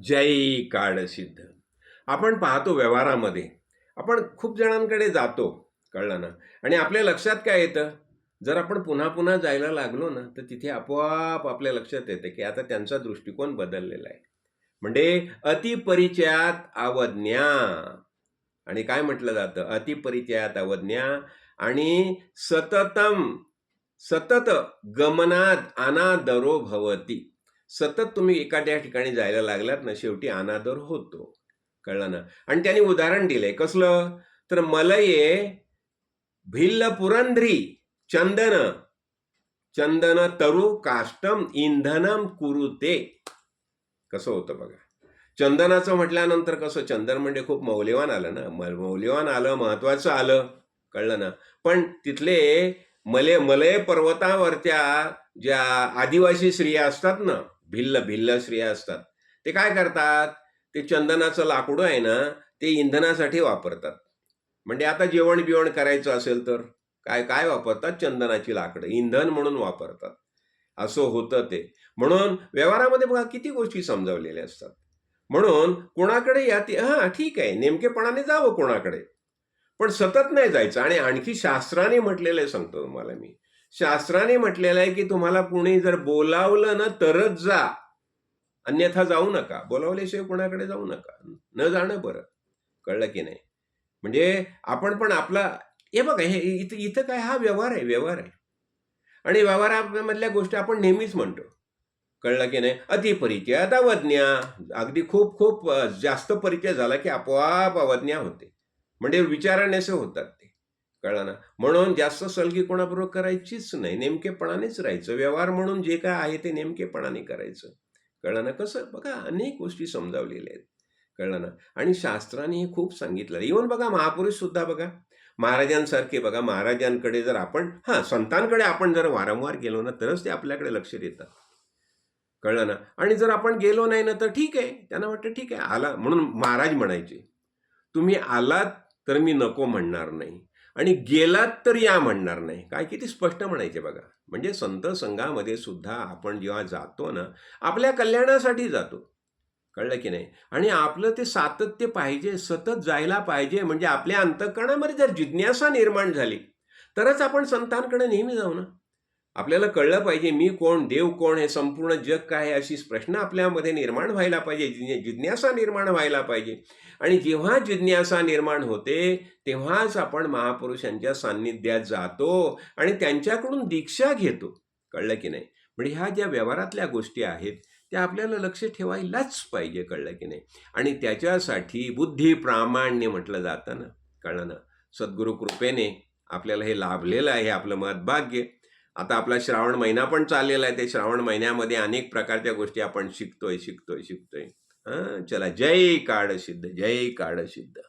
जय काळसिद्ध आपण पाहतो व्यवहारामध्ये. आपण खूप जणांकडे जातो कळलं ना? आणि आपल्या लक्षात काय येतं? जर आपण पुन्हा पुन्हा जायला लागलो ना तर तिथे आपोआप आपल्या लक्षात येतं की आता त्यांचा दृष्टिकोन बदललेला आहे. म्हणजे अतिपरिचयात अवज्ञा. आणि काय म्हटलं जातं? अतिपरिचयात अवज्ञा आणि सततम सतत गमनात अनादरो भवती. सतत तुम्ही एखाद्या ठिकाणी जायला लागलात ना शेवटी अनादर होतो. कळलं ना? आणि त्यांनी उदाहरण दिलंय. कसलं? तर मलये भिल्ल पुरंध्री चंदन. चंदन तरु काष्टम इंधनम कुरुते कसं होतं बघा? चंदनाचं म्हटल्यानंतर कसं? चंदन म्हणजे खूप मौल्यवान आलं ना? मौल्यवान आलं महत्वाचं आलं. कळलं ना? पण तिथले मले मलय पर्वतावरच्या ज्या आदिवासी स्त्रिया असतात ना भिल्ल भिल्ल स्त्रिया असतात. ते काय करतात? ते चंदनाचं लाकूड आहे ना ते इंधनासाठी वापरतात. म्हणजे आता जेवण बिवण करायचं असेल तर काय काय वापरतात? चंदनाची लाकडं. इंधन म्हणून वापरतात. असं होतं ते. म्हणून व्यवहारामध्ये बघा किती गोष्टी समजावलेल्या असतात. म्हणून कोणाकडे या ती हां ठीक आहे. नेमकेपणाने जावं कोणाकडे. पण सतत नाही जायचं. आणि आणखी शास्त्राने म्हटलेलं सांगतो तुम्हाला मी. शास्त्राने म्हटलेलं आहे की तुम्हाला कुणी जर बोलावलं ना तरच जा. अन्यथा जाऊ नका. बोलावल्याशिवाय कोणाकडे जाऊ नका. न जाणं बरं. कळलं की नाही? म्हणजे आपण पण आपला हे बघा हे इथं इथं काय हा व्यवहार आहे व्यवहार आहे. आणि व्यवहारामधल्या गोष्टी आपण नेहमीच म्हणतो. कळलं की नाही? अतिपरिचय आता अवज्ञा अगदी खूप खूप जास्त परिचय झाला की आपोआप अवज्ञा होते. म्हणजे विचारानेसे होतात कळलं ना. म्हणून जास्त सलगी कोणाबरोबर करायचीच नाही. नेमकेपणानेच राहायचं. व्यवहार म्हणून जे काय आहे ते नेमकेपणाने करायचं. कळलं ना कसं? बघा अनेक गोष्टी समजावलेल्या आहेत. कळलं ना? आणि शास्त्राने हे खूप सांगितलं इवन बघा महापुरुष सुद्धा बघा. महाराजांसारखे बघा महाराजांकडे जर आपण हां संतांकडे आपण जर वारंवार गेलो ना तरच ते आपल्याकडे लक्ष देतात. कळलं ना? आणि जर आपण गेलो नाही ना तर ठीक आहे. त्यांना वाटतं ठीक आहे. आला म्हणून महाराज म्हणायचे तुम्ही आलात तर मी नको म्हणणार नाही. आणि गेलात तर या म्हणणार नाही. काय किती स्पष्ट म्हणायचे बघा. म्हणजे संत संघामध्ये सुद्धा आपण जेव्हा जातो ना आपल्या कल्याणासाठी जातो. कळलं की नाही? आणि आपलं ते सातत्य पाहिजे सतत जायला पाहिजे म्हणजे आपल्या अंतकरणामध्ये जर जिज्ञासा निर्माण झाली तरच आपण संतांकडे नेहमी जाऊ ना. आपल्याला कळलं पाहिजे मी कोण देव कोण हे संपूर्ण जग काय आहे अशी प्रश्न आपल्यामध्ये निर्माण व्हायला पाहिजे जिज्ञासा निर्माण व्हायला पाहिजे. आणि जेव्हा जिज्ञासा निर्माण होते तेव्हाच आपण महापुरुषांच्या सान्निध्यात जातो आणि त्यांच्याकडून दीक्षा घेतो. कळलं की नाही? म्हणजे ह्या ज्या व्यवहारातल्या गोष्टी आहेत त्या आपल्याला लक्ष ठेवायलाच पाहिजे कळलं की नाही? आणि त्याच्यासाठी बुद्धी प्रामाण्य म्हटलं जातं ना? कळलं ना? सद्गुरु कृपेने आपल्याला हे लाभलेलं आहे आपलं महत्भाग्य आता आपला श्रावण महिना पण चाललेला आहे. ते श्रावण महिन्यामध्ये अनेक प्रकारच्या गोष्टी आपण शिकतोय शिकतोय शिकतोय. हां चला जय काळ सिद्ध जय काळ सिद्ध